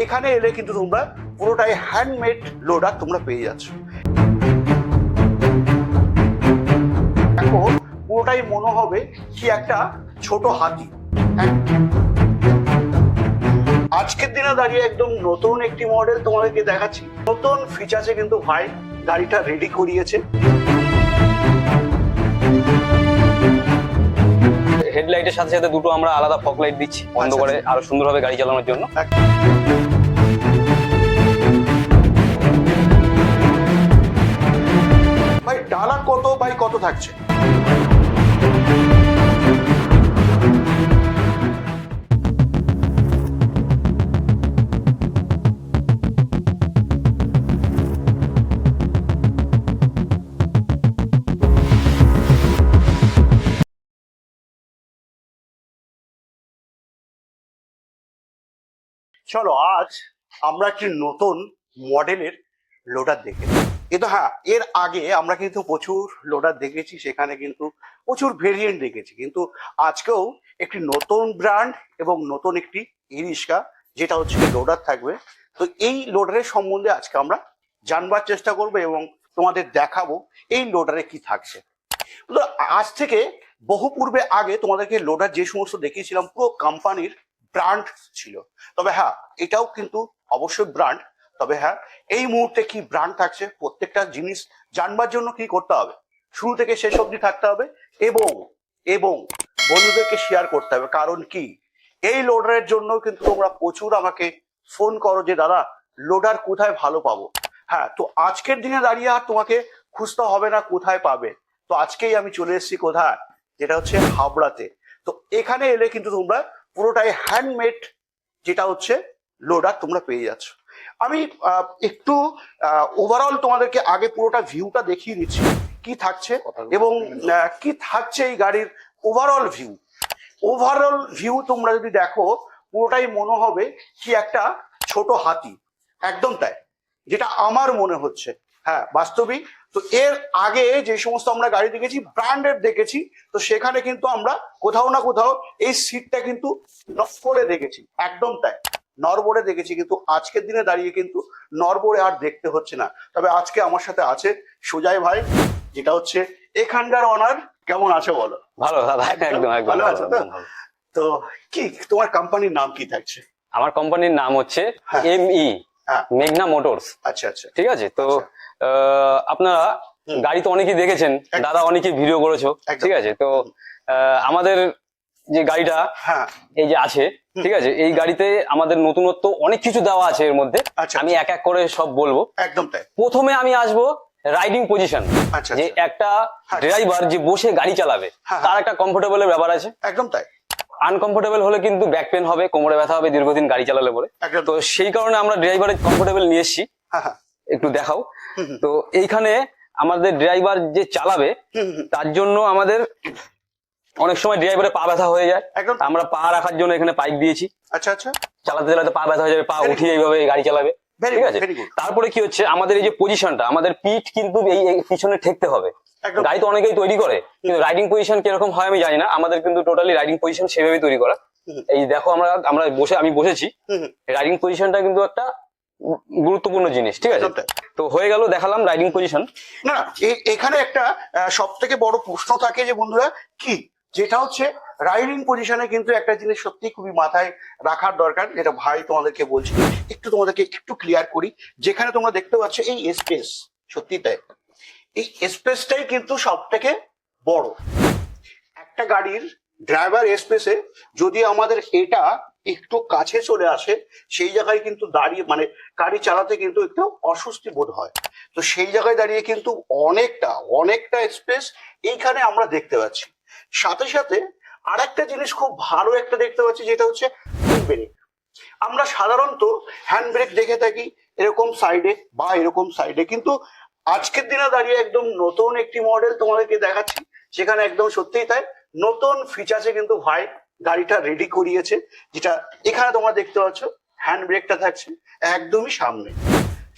এখানে এলে কিন্তু তোমরা পুরোটাই হ্যান্ডমেড লোডার তোমরা পেয়ে যাচ্ছ। এখন পুরোটাই মনে হবে কি একটা ছোট হাতি। আজকের দিনে দাঁড়িয়ে একদম নতুন একটি মডেল তোমাদেরকে দেখাচ্ছি। নতুন ফিচার্সে কিন্তু ভাই গাড়িটা রেডি করিয়েছে। হেডলাইটের সাথে সাথে দুটো আমরা আলাদা ফক লাইট দিচ্ছি বন্ধ আচ্ছা, করে আরও সুন্দরভাবে গাড়ি চালানোর জন্য। ভাই ডালা কত বাই কত থাকছে? চলো আজ আমরা একটি নতুন মডেলের লোডার দেখে কিন্তু হ্যাঁ এর আগে আমরা কিন্তু প্রচুর লোডার দেখেছি, সেখানে কিন্তু প্রচুর ভেরিয়েন্ট দেখেছি। কিন্তু আজকেও একটি নতুন ব্র্যান্ড এবং নতুন একটি ই রিক্সা যেটা হচ্ছে লোডার থাকবে। তো এই লোডারের সম্বন্ধে আজকে আমরা জানবার চেষ্টা করব এবং তোমাদের দেখাবো এই লোডারে কি থাকছে। আজ থেকে বহু পূর্বে আগে তোমাদেরকে লোডার যে সমস্ত দেখিয়েছিলাম, পুরো কোম্পানির ব্র্যান্ড ছিল। তবে হ্যাঁ এটাও কিন্তু অবশ্যই ব্র্যান্ড তবে হ্যাঁ এই মুহূর্তে কি ব্র্যান্ড থাকছে? প্রত্যেকটা জিনিস জানবার জন্য কি করতে হবে? শুরু থেকে শেষ অবধি থাকতে হবে এবং এবং বন্ধুদেরকে শেয়ার করতে হবে। কারণ কি? এই লোডারের জন্য কিন্তু তোমরা প্রচুর আমাকে ফোন করো যে, দাদা লোডার কোথায় ভালো পাবো? হ্যাঁ তো আজকের দিনে দাঁড়িয়ে আর তোমাকে খুঁজতে হবে না কোথায় পাবে। তো আজকেই আমি চলে এসেছি কোথায়? যেটা হচ্ছে হাবড়াতে। তো এখানে এলে কিন্তু তোমরা পুরোটাই হ্যান্ডমেড যেটা হচ্ছে লোডার তোমরা পেয়ে যাচ্ছ। আমি একটু ওভারঅল তোমাদেরকে আগে পুরোটা ভিউটা দেখিয়ে দিচ্ছি কি থাকছে এবং কি থাকছে এই গাড়ির ওভারঅল ভিউ ওভারঅল ভিউ তোমরা যদি দেখো পুরোটাই মনে হবে কি একটা ছোট হাতি। একদম তাই যেটা আমার মনে হচ্ছে। হ্যাঁ বাস্তবিক তো এর আগে যে সমস্ত আমরা গাড়ি দেখেছি ব্র্যান্ডেড দেখেছি তো সেখানে কিন্তু আমরা কোথাও না কোথাও এই সিটটা কিন্তু নড়বড়ে দেখেছি একদম তাই। নরবরে দেখেছি কিন্তু আজকের দিনে দাঁড়িয়ে কিন্তু নরবরে আর দেখতে হচ্ছে না। তবে আজকে আমার সাথে আছে সুজয় ভাই যেটা হচ্ছে এখানকার অনার কেমন আছে বলো? ভালো দাদা একদম ভালো আছো তো? তো কি তোমার কোম্পানির নাম কি থাকছে? আমার কোম্পানির নাম হচ্ছে হ্যাঁ। এম ই হ্যাঁ। মেঘনা মোটরস। আচ্ছা আচ্ছা। ঠিক আছে? তো আহ, আপনারা গাড়ি তো অনেকেই দেখেছেন দাদা অনেকেই ভিডিও করেছ ঠিক আছে? তো আহ, আমাদের যে গাড়িটা হ্যাঁ। এই যে আছে ঠিক আছে? এই গাড়িতে আমাদের নতুনত্ব অনেক কিছু দেওয়া আছে এর মধ্যে। আচ্ছা আমি এক এক করে সব বলব। একদম তাই। প্রথমে আমি আসব রাইডিং পজিশন আচ্ছা যে আচ্ছা। একটা হ্যাঁ। ড্রাইভার যে বসে গাড়ি চালাবে হ্যাঁ, তার একটা কমফোর্টেবলের ব্যাপার আছে। একদম তাই। আনকমফোর্টেবল হলে কিন্তু ব্যাক পেন হবে কোমরে ব্যথা হবে দীর্ঘদিন গাড়ি চালালে পরে একদম তো সেই কারণে আমরা ড্রাইভারের কমফোর্টেবল নিয়ে এসেছি। হ্যাঁ হ্যাঁ। একটু দেখাও। তো এইখানে আমাদের ড্রাইভার যে চালাবে তার জন্য আমাদের অনেক সময় ড্রাইভারের পা ব্যথা হয়ে যায়। আমরা পা রাখার জন্য এখানে পাইপ দিয়েছি। আচ্ছা আচ্ছা। চালাতে চালাতে পা ব্যথা হয়ে যাবে পা উঠিয়ে এইভাবে গাড়ি চালাবে। ঠিক আছে? তারপরে কি হচ্ছে? আমাদের এই যে পজিশনটা আমাদের পিঠ কিন্তু এই পিছনে ঠেকতে হবে। গাড়ি তো অনেকেই তৈরি করে কিন্তু রাইডিং পজিশন কীরকম হয় আমি জানি না। আমাদের কিন্তু টোটালি রাইডিং পজিশন সেভাবেই তৈরি করা। এই দেখো আমরা আমরা বসে আমি বসেছি। রাইডিং পজিশনটা কিন্তু একটা গুরুত্বপূর্ণ জিনিস ঠিক আছে? তো হয়ে গেল দেখালাম রাইডিং পজিশন না এখানে একটা সব থেকে বড় প্রশ্ন থাকে যে বন্ধুরা কি? যেটা হচ্ছে রাইডিং পজিশনে কিন্তু একটা জিনিস সত্যি খুবই মাথায় রাখার দরকার যেটা ভাই তোমাদেরকে বলছি একটু তোমাদেরকে একটু ক্লিয়ার করি যেখানে তোমরা দেখতে পাচ্ছ এই স্পেস সত্যি তাই। এই স্পেসটাই কিন্তু সব থেকে বড়। একটা গাড়ির ড্রাইভার স্পেসে যদি আমাদের এটা একটু কাছে চলে আসে, সেই জায়গায় কিন্তু দাঁড়িয়ে মানে গাড়ি চালাতে কিন্তু একটু অস্বস্তি বোধ হয়। তো সেই জায়গায় দাঁড়িয়ে কিন্তু অনেকটা অনেকটা স্পেস এইখানে আমরা দেখতে পাচ্ছি। সাথে সাথে আরেকটা জিনিস খুব ভালো একটা দেখতে পাচ্ছি, যেটা হচ্ছে হ্যান্ড ব্রেক আমরা সাধারণত হ্যান্ড ব্রেক দেখে থাকি এরকম সাইডে বা এরকম সাইডে কিন্তু আজকের দিনে দাঁড়িয়ে একদম নতুন একটি মডেল তোমাদেরকে দেখাচ্ছি, সেখানে একদম সত্যিই তাই নতুন ফিচার্সে কিন্তু ভাই গাড়িটা রেডি করিয়েছে যেটা এখানে তোমরা দেখতে পাচ্ছ হ্যান্ড ব্রেকটা থাকছে একদমই সামনে।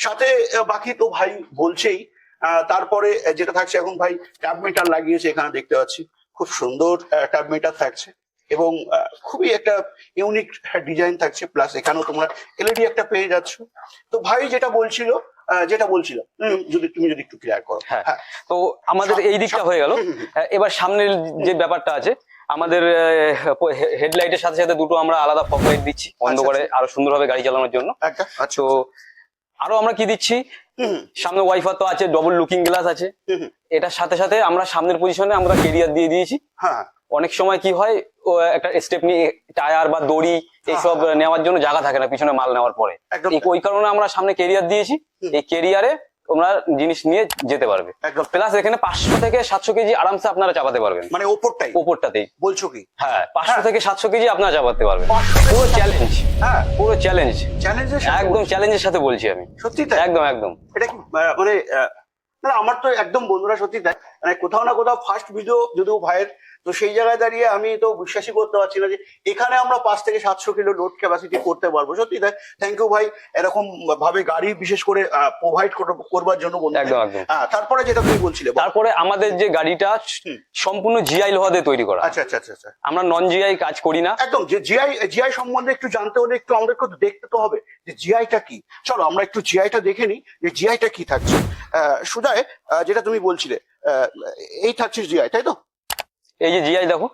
সাথে বাকি তো ভাই বলছেই তারপরে যেটা থাকছে এখন ভাই ট্যাব মিটার লাগিয়েছে এখানে দেখতে পাচ্ছি। খুব সুন্দর ট্যাব মিটার থাকছে এবং খুবই একটা ইউনিক ডিজাইন থাকছে। প্লাস এখানেও তোমরা এলইডি একটা পেয়ে যাচ্ছ। তো ভাই যেটা বলছিল যেটা বলছিল যদি তুমি যদি একটু ক্লিয়ার করো। হ্যাঁ। তো আমাদের এই দিকটা হয়ে গেল। এবার সামনের যে ব্যাপারটা আছে আমাদের হেডলাইটের সাথে সাথে দুটো আমরা আলাদা ফগ লাইট দিচ্ছি বন্ধ আচ্ছা, করে আরও সুন্দরভাবে গাড়ি চালানোর জন্য। আচ্ছা তো আরও আমরা কি দিচ্ছি? সামনে ওয়াইফার তো আছে ডবল লুকিং গ্লাস আছে। এটার সাথে সাথে আমরা সামনের পজিশনে আমরা কেরিয়ার দিয়ে দিয়েছি। হ্যাঁ। অনেক সময় কি হয় একটা স্টেপ নিয়ে টায়ার বা দড়ি এইসব হ্যাঁ, নেওয়ার জন্য জায়গা থাকে না পিছনে মাল নেওয়ার পরে। ওই কারণে আমরা সামনে কেরিয়ার দিয়েছি। এই কেরিয়ারে তোমরা জিনিস নিয়ে যেতে পারবে। একদম। প্লাস এখানে পাঁচশো থেকে সাতশো কেজি আরামসে আপনারা চাপাতে পারবেন। মানে ওপরটাই? ওপরটাতেই। বলছো কি? হ্যাঁ পাঁচশো হ্যাঁ। থেকে সাতশো কেজি আপনারা চাপাতে পারবেন। পুরো চ্যালেঞ্জ হ্যাঁ। পুরো চ্যালেঞ্জ চ্যালেঞ্জের একদম চ্যালেঞ্জের সাথে বলছি আমি। সত্যি তাই? একদম একদম। এটা কি মানে আমার তো একদম বন্ধুরা সত্যি তাই। মানে কোথাও না কোথাও ফার্স্ট ভিডিও যদিও ভাইয়ের তো সেই জায়গায় দাঁড়িয়ে আমি তো বিশ্বাসই করতে পারছি না যে এখানে আমরা পাঁচ থেকে সাতশো কিলো লোড ক্যাপাসিটি করতে পারব। সত্যি তাই? থ্যাংক ইউ ভাই। এরকম ভাবে গাড়ি বিশেষ করে প্রোভাইড করবার জন্য হ্যাঁ তারপরে যেটা তুমি বলছিলে তারপরে আমাদের যে গাড়িটা সম্পূর্ণ জিআই লোহা দিয়ে তৈরি করা। আচ্ছা আচ্ছা আচ্ছা আচ্ছা। আমরা নন জিআই কাজ করি না। একদম যে জিআই জিআই সম্বন্ধে একটু জানতে হলে একটু আমাদের একটু দেখতে তো হবে যে জিআইটা কি। চলো আমরা একটু জিআইটা দেখে নিই যে জিআইটা কি থাকছে। আহ, যেটা তুমি বলছিলে আহ, এই থাকছে জিআই তাই তো? এই যে জিআই দেখো।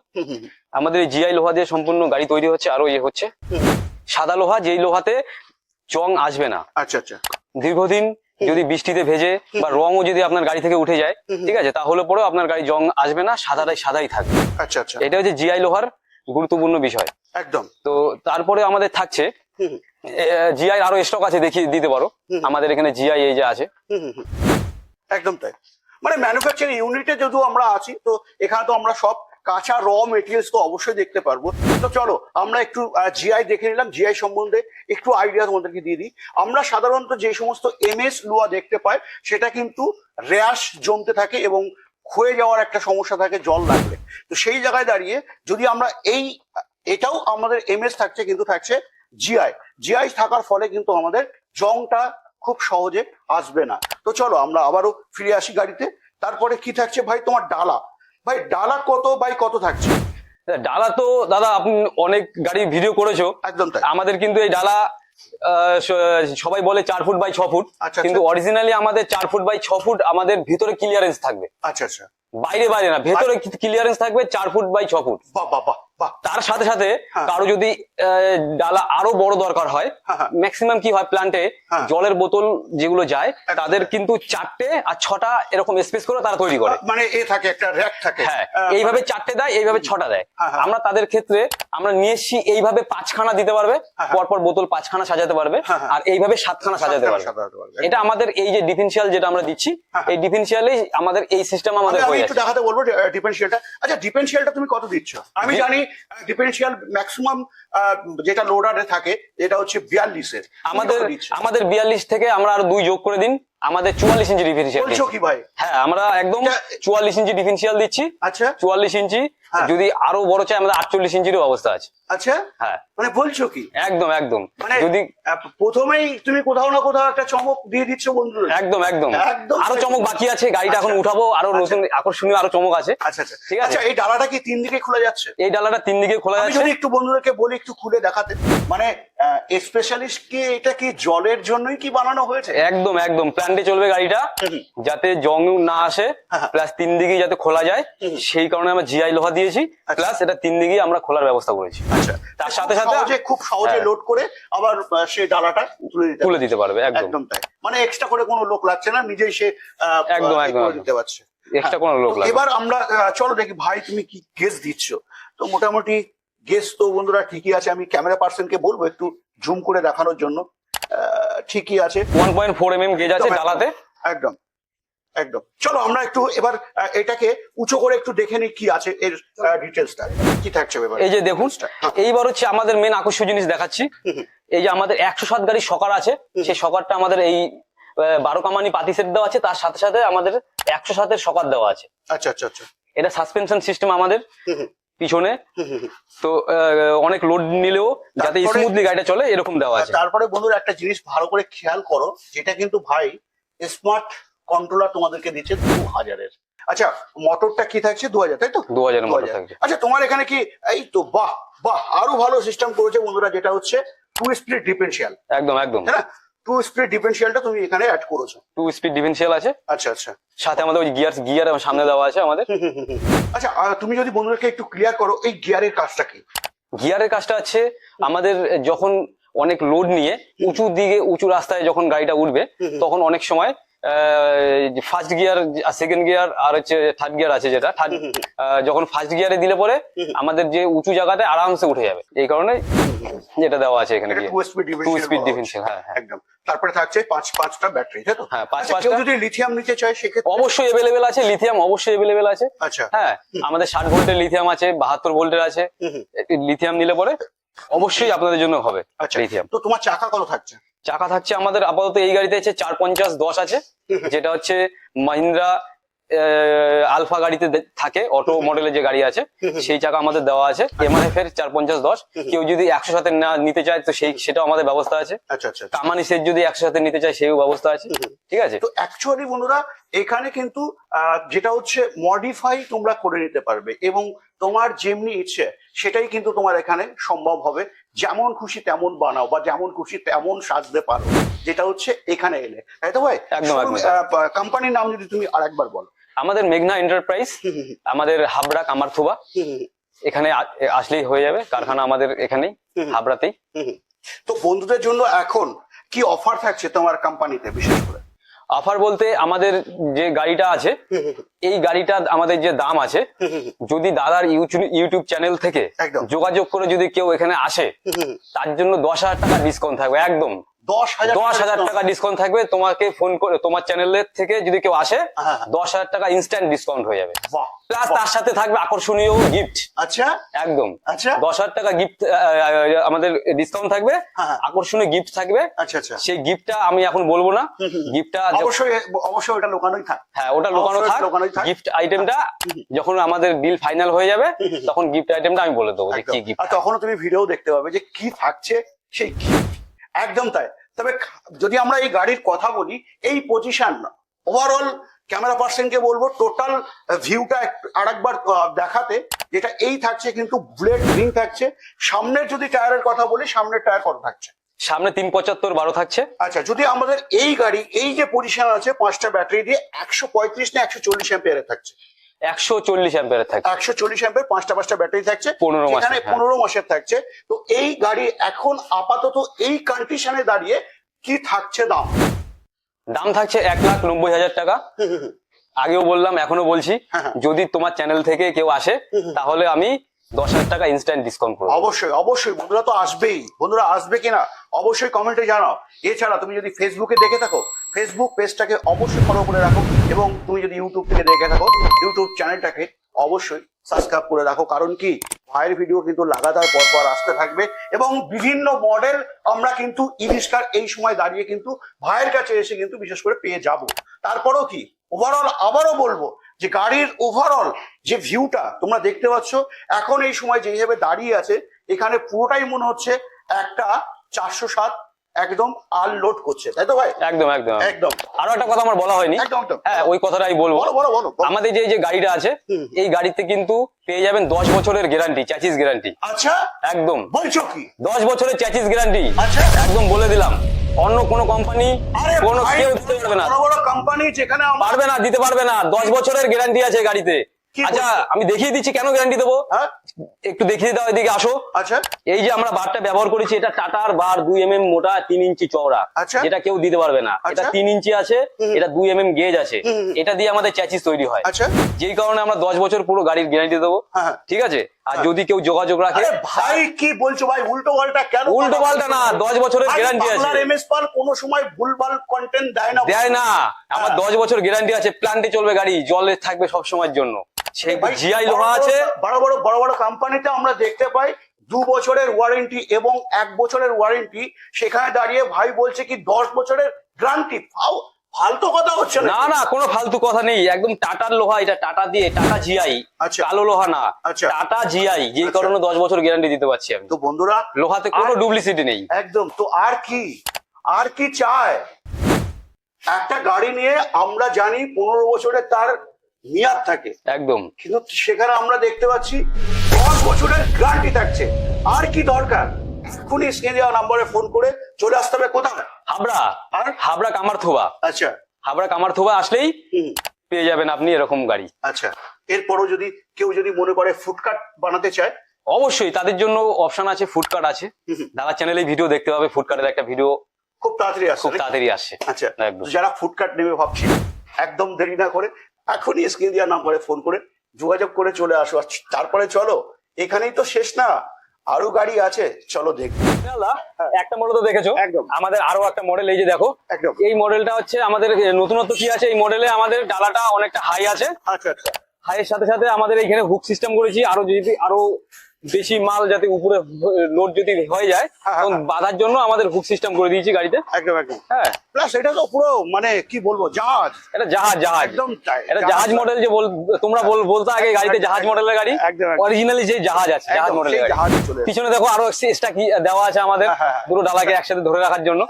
আমাদের এই জিআই লোহা দিয়ে সম্পূর্ণ গাড়ি তৈরি হচ্ছে আরও ইয়ে হচ্ছে। সাদা লোহা যেই লোহাতে জং আসবে না। আচ্ছা আচ্ছা। দীর্ঘদিন যদি বৃষ্টিতে ভেজে বা রঙও যদি আপনার গাড়ি থেকে উঠে যায় ঠিক আছে? তাহলে পরেও আপনার গাড়ি জং আসবে না সাদাটাই সাদাই থাকবে। আচ্ছা আচ্ছা। এটা হচ্ছে জিআই লোহার গুরুত্বপূর্ণ বিষয়। একদম। তো তারপরে আমাদের থাকছে জিআই আরও স্টক আছে দেখিয়ে দিতে পারো। আমাদের এখানে জিআই এই যে আছে। একদম তাই। মানে ম্যানুফ্যাকচারিং ইউনিটে যদিও আমরা আছি, তো এখানে তো আমরা সব কাঁচা র মেটেরিয়ালস তো অবশ্যই দেখতে পারব। তো চলো, আমরা একটু জিআই দেখে নিলাম জিআই সম্বন্ধে একটু আইডিয়া তোমাদেরকে দিয়ে দিই। আমরা সাধারণত যে সমস্ত এমএস লোয়া দেখতে পাই, সেটা কিন্তু র্যাশ জমতে থাকে এবং ক্ষয়ে যাওয়ার একটা সমস্যা থাকে জল লাগলে। তো সেই জায়গায় দাঁড়িয়ে যদি আমরা এই, এটাও আমাদের এমএস থাকছে, কিন্তু থাকছে জিআই জিআই থাকার ফলে কিন্তু আমাদের জংটা খুব সহজে আসবে না। তো চলো আমরা আবারও ফিরে আসি গাড়িতে। তারপরে কি থাকছে ভাই? তোমার ডালা। ভাই ডালা কত বাই কত থাকছে? ডালা তো দাদা আপনি অনেক গাড়ি ভিডিও করেছ। একদম তাই। আমাদের কিন্তু এই ডালা সবাই বলে চার ফুট বাই ছ ফুট। আচ্ছা কিন্তু অরিজিনালি আমাদের চার ফুট বাই ছ ফুট আমাদের ভিতরে ক্লিয়ারেন্স থাকবে। আচ্ছা আচ্ছা। বাইরে বাইরে না ভেতরে ক্লিয়ারেন্স থাকবে চার ফুট বাই ছ ফুট। বাহ বাহ। তার সাথে সাথে হ্যাঁ। কারও যদি ডালা আরও বড় দরকার হয় হ্যাঁ, হ্যাঁ। ম্যাক্সিমাম কি হয় প্ল্যান্টে হ্যাঁ। জলের বোতল যেগুলো যায় তাদের কিন্তু চারটে আর ছটা এরকম স্পেস করে তারা তৈরি করে মানে এ থাকে একটা র্যাক থাকে হ্যাঁ এইভাবে চারটে দেয় এইভাবে ছটা দেয় হ্যাঁ, হ্যাঁ। আমরা তাদের ক্ষেত্রে আমরা নিয়ে এসছি এইভাবে পাঁচখানা দিতে পারবে হ্যাঁ। পরপর বোতল পাঁচখানা সাজাতে পারবে হ্যাঁ, হ্যাঁ। আর এইভাবে সাতখানা সাজাতে পারবে এটা আমাদের এই যে ডিফেন্সিয়াল যেটা আমরা দিচ্ছি হ্যাঁ। এই ডিফেন্সিয়ালেই আমাদের এই সিস্টেম আমাদের আমি- আমি হয়ে যাচ্ছে দেখাতে বলব ডিফেন্সিয়ালটা আচ্ছা ডিফেন্সিয়ালটা তুমি কত দিচ্ছ আমি জানি ডিফেন্সিয়াল ম্যাক্সিমাম যেটা লোডারে থাকে এটা হচ্ছে বিয়াল্লিশের। আমাদের আমাদের বিয়াল্লিশ থেকে আমরা আরও দুই যোগ করে দিন। আমাদের চুয়াল্লিশ ইঞ্চি ডিফেন্সিয়াল বলছো কি ভাই? হ্যাঁ আমরা একদম চুয়াল্লিশ ইঞ্চি ডিফেন্সিয়াল দিচ্ছি। আচ্ছা। চুয়াল্লিশ ইঞ্চি হ্যাঁ। যদি আরও বড় চাই আমাদের আটচল্লিশ ইঞ্চিরও অবস্থা আছে। আচ্ছা? হ্যাঁ। মানে বলছো কি? একদম একদম। মানে যদি প্রথমেই তুমি কোথাও না কোথাও একটা চমক দিয়ে দিচ্ছ বন্ধু একদম একদম। একদম আরও চমক বাকি আছে গাড়িটা এখন আচ্ছা। উঠাবো আরও আচ্ছা। নতুন আকর্ষণীয় আরও চমক আছে। আচ্ছা আচ্ছা। ঠিক আছে। আচ্ছা এই ডালাটা কি তিন দিকে খোলা যাচ্ছে? এই ডালাটা তিন দিকে খোলা যাচ্ছে। একটু বন্ধুদেরকে বলি একটু খুলে দেখাতে। মানে স্পেশালিস্ট কি এটা কি জলের জন্যই কি বানানো হয়েছে? একদম একদম। প্ল্যান্টে চলবে গাড়িটা যাতে জং না আসে হ্যাঁ। প্লাস তিন দিকে যাতে খোলা যায় সেই কারণে আমরা জিআই লোহা দিয়েছি আচ্ছা। প্লাস এটা তিন দিকে আমরা খোলার ব্যবস্থা করেছি। আচ্ছা। তার সাথে সাথে- খুব সহজে হ্যাঁ। লোড করে আবার আহ, সে ডালাটা তুলে দিতে পারবে। একদম। তাই। মানে এক্সট্রা করে কোনো লোক লাগছে না নিজেই সে একদম, একদম, দিতে পারছে। এক্সট্রা কোনো লোক লাগবে এবার আমরা চলো দেখি ভাই তুমি কি গেস দিচ্ছ? তো মোটামুটি গেস তো বন্ধুরা ঠিকই আছে আমি ক্যামেরা পার্সনকে বলব একটু জুম করে দেখানোর জন্য। ঠিকই আছে। One point four M M gauge আছে ডালাতে একদম একদম চলো আমরা একটু এবার এটাকে উঁচু করে একটু দেখে নিই কি আছে এর ডিটেলসটা কি থাকছে এবার? এই যে দেখুন হ্যাঁ। এইবার হচ্ছে আমাদের মেন আকর্ষণ জিনিস দেখাচ্ছি। এই যে আমাদের একশো সাত গাড়ি সকার আছে সেই সকারটা আমাদের এই বারো কামানি পাতি সেট দেওয়া আছে তার সাথে সাথে আমাদের একশো সাতের সকার দেওয়া আছে। আচ্ছা আচ্ছা আচ্ছা। এটা সাসপেনশন সিস্টেম আমাদের। পিছনে। তো অনেক লোড নিলেও যাতে স্মুথলি গাড়িটা চলে এরকম দেওয়া আছে। তারপরে বন্ধুরা একটা জিনিস ভালো করে খেয়াল করো যেটা কিন্তু ভাই স্মার্ট কন্ট্রোলার তোমাদেরকে দিচ্ছে দু হাজারের। আচ্ছা মোটরটা কি থাকছে? দু হাজার তাই তো? দু হাজার। থাকছে। আচ্ছা তোমার এখানে কি এই তো বাহ বাহ আরও ভালো সিস্টেম করেছে বন্ধুরা যেটা হচ্ছে টু স্পিড ডিফারেন্সিয়াল একদম একদম। টু স্পিড তুমি এখানে অ্যাড করেছ। টু স্পিড আছে। আচ্ছা আচ্ছা। সাথে আমাদের ওই গিয়ার গিয়ার সামনে দেওয়া আছে আমাদের। আচ্ছা তুমি যদি বন্ধুদেরকে একটু ক্লিয়ার করো এই গিয়ারের কাজটা কি? গিয়ারের কাজটা আছে আমাদের যখন অনেক লোড নিয়ে উঁচু দিকে উঁচু রাস্তায় যখন গাড়িটা উঠবে। তখন অনেক সময় ফার্স্ট গিয়ার সেকেন্ড গিয়ার আর হচ্ছে থার্ড গিয়ার আছে যেটা। থার্ড যখন ফার্স্ট গিয়ারে দিলে পরে আমাদের যে উঁচু জায়গাতে আরামসে উঠে যাবে। এই কারণে যেটা দেওয়া আছে এখানে টু স্পিড হ্যাঁ হ্যাঁ। একদম। তারপরে থাকছে পাঁচ পাঁচটা ব্যাটারি তাই তো? হ্যাঁ, পাঁচ আচ্ছা, কেউ পাঁচটা। যদি লিথিয়াম নিতে চায় সেক্ষেত্রে অবশ্যই আছে লিথিয়াম অবশ্যই আছে। আচ্ছা। হ্যাঁ আমাদের ভোল্টের লিথিয়াম আছে ভোল্টের আছে। লিথিয়াম নিলে পরে অবশ্যই আপনাদের জন্য হবে আচ্ছা লিথিয়াম তো তোমার চাকা কত থাকছে? চাকা থাকছে আমাদের আপাতত এই গাড়িতে আছে চার পঞ্চাশ দশ আছে। যেটা হচ্ছে মাহিন্দ্রা আলফা গাড়িতে থাকে অটো মডেলের যে গাড়ি আছে সেই চাকা আমাদের দেওয়া আছে। এমআরএফ এর চার পঞ্চাশ দশ। কেউ যদি একশো সাথে না নিতে চায় তো সেই সেটাও আমাদের ব্যবস্থা আছে। আচ্ছা আচ্ছা আচ্ছা। কামানি সেট যদি একশো সাথে নিতে চায় সেই ব্যবস্থা আছে। ঠিক আছে? তো অ্যাকচুয়ালি বন্ধুরা এখানে কিন্তু আহ, যেটা হচ্ছে মডিফাই তোমরা করে নিতে পারবে এবং তোমার যেমনি ইচ্ছে সেটাই কিন্তু তোমার এখানে সম্ভব হবে। যেমন খুশি তেমন বানাও বা যেমন খুশি তেমন সাজতে পারো যেটা হচ্ছে এখানে এলে। তাই তো ভাই? একদম, একদম। কোম্পানির নাম যদি তুমি আরেকবার বলো। আমাদের মেঘনা এন্টারপ্রাইজ আমাদের হাবড়া কামারথুবা। এখানে আসলেই হয়ে যাবে। কারখানা আমাদের এখানেই হুম। হাবড়াতেই। তো বন্ধুদের জন্য এখন কি অফার থাকছে তোমার কোম্পানিতে বিশেষ করে? অফার বলতে আমাদের যে গাড়িটা আছে এই গাড়িটা আমাদের যে দাম আছে যদি দাদার ইউটিউব ইউটিউব চ্যানেল থেকে যোগাযোগ করে যদি কেউ এখানে আসে তার জন্য দশ হাজার টাকা ডিসকাউন্ট থাকবে একদম। দশ হাজার টাকা ডিসকাউন্ট থাকবে তোমাকে ফোন করে তোমার চ্যানেলের থেকে যদি কেউ আসে হ্যাঁ। দশ হাজার টাকা ইনস্ট্যান্ট ডিসকাউন্ট হয়ে যাবে। প্লাস তার সাথে থাকবে আকর্ষণীয় গিফট আচ্ছা? একদম। আচ্ছা? দশ হাজার টাকা গিফট আমাদের ডিসকাউন্ট থাকবে হ্যাঁ। আকর্ষণীয় গিফট থাকবে। আচ্ছা আচ্ছা। সেই গিফটটা আমি এখন বলব না। গিফটটা অবশ্যই অবশ্যই ওটা লোকানোই থাক। হ্যাঁ ওটা লুকানো থাক। গিফট আইটেমটা যখন আমাদের ডিল ফাইনাল হয়ে যাবে তখন গিফট আইটেমটা আমি বলে দেবো কি গিফট আর তখনও তুমি ভিডিও দেখতে পাবে যে কি থাকছে সেই gift। একদম তাই। তবে যদি আমরা এই গাড়ির কথা বলি এই পজিশন ওভারঅল ক্যামেরা পার্সনকে বলব টোটাল ভিউটা আরেকবার দেখাতে যেটা এই থাকছে কিন্তু বুলেট রিং থাকছে। সামনের যদি টায়ারের কথা বলি সামনের টায়ার কত থাকছে? সামনে তিন পঁচাত্তর বারো থাকছে। আচ্ছা যদি আমাদের এই গাড়ি এই যে পজিশন আছে পাঁচটা ব্যাটারি দিয়ে একশো পঁয়ত্রিশ না একশো চল্লিশ থাকছে। একশো চল্লিশ থাকছে। একশো চল্লিশ পাঁচটা পাঁচটা ব্যাটারি থাকছে। 15 মাসের, এখানে হ্যাঁ। পনেরো মাসের থাকছে। তো এই গাড়ি এখন আপাতত এই কন্ডিশনে দাঁড়িয়ে কি থাকছে দাম? দাম থাকছে এক লাখ নব্বই হাজার টাকা। আগেও বললাম এখনও বলছি। হ্যাঁ, হ্যাঁ। যদি তোমার চ্যানেল থেকে কেউ আসে তাহলে আমি দশ হাজার টাকা ইনস্ট্যান্ট ডিসকাউন্ট করব। অবশ্যই অবশ্যই। বন্ধুরা তো আসবেই। বন্ধুরা আসবে কিনা? অবশ্যই কমেন্টে জানাও। এছাড়া তুমি যদি ফেসবুকে দেখে থাকো ফেসবুক পেজটাকে অবশ্যই ফলো করে রাখো এবং তুমি যদি ইউটিউব থেকে দেখে থাকো ইউটিউব চ্যানেলটাকে অবশ্যই সাবস্ক্রাইব করে রাখো। কারণ কি? ভাইয়ের ভিডিও কিন্তু লাগাতার পর পর আসতে থাকবে এবং বিভিন্ন মডেল আমরা কিন্তু ইরিস্কার এই সময় দাঁড়িয়ে কিন্তু ভাইয়ের কাছে এসে কিন্তু বিশেষ করে পেয়ে যাব। তারপরেও কি? ওভারঅল আবারও বলব যে গাড়ির ওভারঅল যে ভিউটা তোমরা দেখতে পাচ্ছ, এখন এই সময় যেভাবে দাঁড়িয়ে আছে, এখানে পুরোটাই মনে হচ্ছে একটা চারশো সাত একদম আনলোড করছে তাই তো ভাই? একদম একদম। একদম। আরও একটা কথা আমার বলা হয়নি। একদম হ্যাঁ ওই কথাটাই বলব। বলো বলো বলো বলো। আমাদের যে যে গাড়িটা আছে এই গাড়িতে কিন্তু পেয়ে যাবেন দশ বছরের গ্যারান্টি চ্যাচিস গ্যারান্টি আচ্ছা? একদম। বলছো কি? দশ বছরের চ্যাচিস গ্যারান্টি আচ্ছা। একদম বলে দিলাম। অন্য কোনো কোম্পানি কোনো কেউ দিতে পারবে না। বড় বড় কোম্পানি যেখানে পারবে না দিতে পারবে না। দশ বছরের গ্যারান্টি আছে গাড়িতে। আচ্ছা আমি দেখিয়ে দিচ্ছি কেন গ্যারান্টি দেবো? হ্যাঁ? একটু দেখিয়ে দাও এদিকে আসো। আচ্ছা। এই যে আমরা বারটা ব্যবহার করেছি এটা টাটার বার দুই এম এম মোটা তিন ইঞ্চি চওড়া আচ্ছা। যেটা কেউ দিতে পারবে না। এটা আচ্ছা। তিন ইঞ্চি আছে এটা দুই এম এম গেজ আছে। এটা দিয়ে আমাদের চ্যাচিস তৈরি হয়। আচ্ছা। যেই কারণে আমরা দশ বছর পুরো গাড়ির গ্যারান্টি দেবো। হ্যাঁ, হ্যাঁ। ঠিক আছে? আর। যদি কেউ যোগাযোগ রাখে ভাই কি বলছো ভাই? উল্টো পাল্টা কেন উল্টো পাল্টা না দশ বছরের গ্যারান্টি আছে। এমএস পাল কোনো সময় ভুলভাল কন্টেন্ট দেয় না। দেয় না। আমার। দশ বছর গ্যারান্টি আছে প্ল্যান্টে চলবে গাড়ি জলে থাকবে সব সময়ের জন্য। সেই জিআই লোহা আছে। বড় বড় বড় বড় কোম্পানিতে আমরা দেখতে পাই। দু বছরের ওয়ারেন্টি এবং এক বছরের ওয়ারেন্টি সেখানে দাঁড়িয়ে ভাই বলছে কি দশ বছরের গ্যারান্টি ফালতু কথা হচ্ছে না না কোনো ফালতু কথা নেই। একদম টাটার লোহা এটা টাটা দিয়ে টাটা জিআই আচ্ছা। কালো লোহা না। আচ্ছা। টাটা জিআই যেই আচ্ছা। কারণে দশ বছর গ্যারান্টি দিতে পারছি আমি। তো বন্ধুরা লোহাতে কোনো ডুপ্লিসিটি নেই। একদম। তো আর কি? আর কি চায়? একটা গাড়ি নিয়ে আমরা জানি পনেরো বছরের তার মেয়াদ থাকে। একদম। কিন্তু সেখানে আমরা দেখতে পাচ্ছি দশ বছরের গ্যারান্টি থাকছে। আর কি দরকার? এখনই স্ক্রিনে দেওয়া নাম্বারে ফোন করে চলে আসতে হবে কোথায়? হাবড়া। আর? হাবড়া কামারথোবা। আচ্ছা। হাবড়া কামারথোবা আসলেই পেয়ে যাবেন আপনি এরকম গাড়ি। আচ্ছা। এরপরও যদি কেউ যদি মনে করে ফুডকার্ট বানাতে চায়? অবশ্যই তাদের জন্য অপশন আছে ফুডকার্ট আছে। দাদা চ্যানেলে ভিডিও দেখতে পাবে ফুডকার্টের একটা ভিডিও খুব তাড়াতাড়ি আসছে খুব তাড়াতাড়ি আসছে। আচ্ছা। যারা ফুডকার্ট নেবে ভাবছি একদম দেরি না করে এখনই স্ক্রিন দেওয়া নাম্বারে ফোন করে যোগাযোগ করে চলে আসো। আর তারপরে চলো এখানেই তো শেষ না। আরও গাড়ি আছে চলো দেখব একটা মডেল তো দেখেছ? একদম। আমাদের আরও একটা মডেল এই যে দেখো। একদম। এই মডেলটা হচ্ছে আমাদের নতুনত্ব কি আছে? এই মডেলে আমাদের ডালাটা অনেকটা হাই আছে। হাই এর হাইয়ের সাথে সাথে আমাদের এখানে হুক সিস্টেম করেছি। আরও যদি আরও বেশি মাল যাতে উপরে লোড যদি হয়ে যায় হ্যাঁ, তখন হ্যাঁ। বাঁধার জন্য আমাদের হুক সিস্টেম করে দিয়েছি গাড়িতে। একদম একদম। হ্যাঁ। প্লাস এটা তো পুরো মানে কি বলব জাহাজ। এটা জাহাজ জাহাজ। একদম তাই এটা জাহাজ মডেল যে বল তোমরা বল বলতে আগে গাড়িতে জাহাজ মডেলের গাড়ি। অরিজিনালি যে জাহাজ আছে জাহাজ মডেলের গাড়ি। পিছনে দেখো আরও এক্সট্রা কি দেওয়া আছে আমাদের। হ্যাঁ। দুটো ডালাকে একসাথে ধরে রাখার জন্য।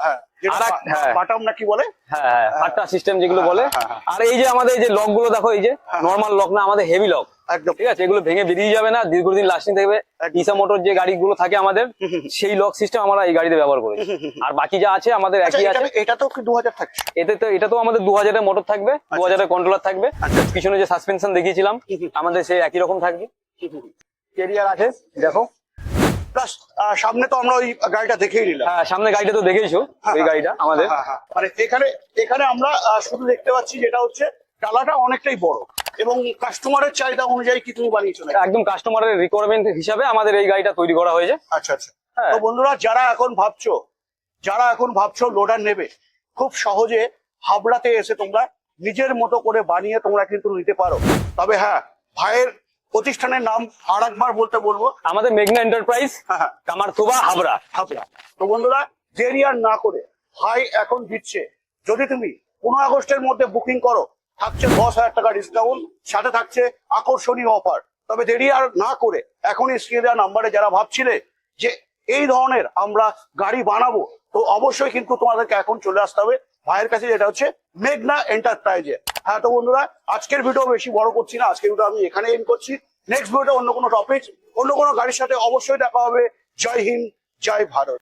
যেটা আর এক- বা-। বাটাম না কি বলে? হ্যাঁ আটটা সিস্টেম যেগুলো বলে। আর এই যে আমাদের যে লকগুলো দেখো এই যে। নর্মাল লক না আমাদের হেভি লক একদম। ঠিক আছে? এগুলো ভেঙে বেরিয়ে যাবে না দীর্ঘদিন লাস্টিং থাকবে। ইসা মোটর যে গাড়িগুলো থাকে আমাদের সেই লক সিস্টেম আমরা এই গাড়িতে ব্যবহার করি আর বাকি যা আছে আমাদের আচ্ছা একই আছে। এটা তো দু হাজার থাকছে? এতে তো এটা তো আমাদের দু হাজারের মোটর থাকবে দু হাজারের কন্ট্রোলার থাকবে। আচ্ছা। পিছনে যে সাসপেনশন দেখিয়েছিলাম আমাদের সেই একই রকম থাকবে। কেরিয়ার আছে দেখো। প্লাস সামনে তো আমরা ওই গাড়িটা দেখেই নিলাম হ্যাঁ সামনে গাড়িটা তো দেখেইছো এই গাড়িটা আমাদের হ্যাঁ, হ্যাঁ। মানে এখানে এখানে আমরা শুধু দেখতে পাচ্ছি যেটা হচ্ছে ডালাটা অনেকটাই বড় এবং কাস্টমারের চাহিদা অনুযায়ী কি তুমি বানিয়েছো নাকি? একদম কাস্টমারের রিকোয়ারমেন্ট হিসাবে আমাদের এই গাড়িটা তৈরি করা হয়েছে আচ্ছা আচ্ছা হ্যাঁ। তো বন্ধুরা যারা এখন ভাবছ যারা এখন ভাবছ লোডার নেবে খুব সহজে হাবড়াতে এসে তোমরা নিজের মতো করে বানিয়ে তোমরা কিন্তু নিতে পারো তবে হ্যাঁ ভাইয়ের প্রতিষ্ঠানের নাম আর একবার বলতে বলব। আমাদের মেঘনা এন্টারপ্রাইজ হ্যাঁ হ্যাঁ। কামারথোবা হাবড়া। হাবড়া। তো বন্ধুরা দেরি আর না করে ভাই এখন দিচ্ছে। যদি তুমি পনেরো আগস্টের মধ্যে বুকিং করো থাকছে দশ হাজার টাকা ডিসকাউন্ট সাথে থাকছে আকর্ষণীয় অফার তবে দেরি আর না করে এখনই স্ক্রিনে দেওয়া নাম্বারে যারা ভাবছিলে যে এই ধরনের আমরা গাড়ি বানাবো তো অবশ্যই কিন্তু তোমাদেরকে এখন চলে আসতে হবে। ভাইয়ের কাছে যেটা হচ্ছে মেঘনা এন্টারপ্রাইজে হ্যাঁ তো বন্ধুরা, আজকের ভিডিও বেশি বড় করছি না। আজকের ভিডিও আমি এখানে এম করছি। নেক্সট ভিডিওটা অন্য কোনো টপিক অন্য কোনো গাড়ির সাথে অবশ্যই দেখা হবে। জয় হিন্দ, জয় ভারত।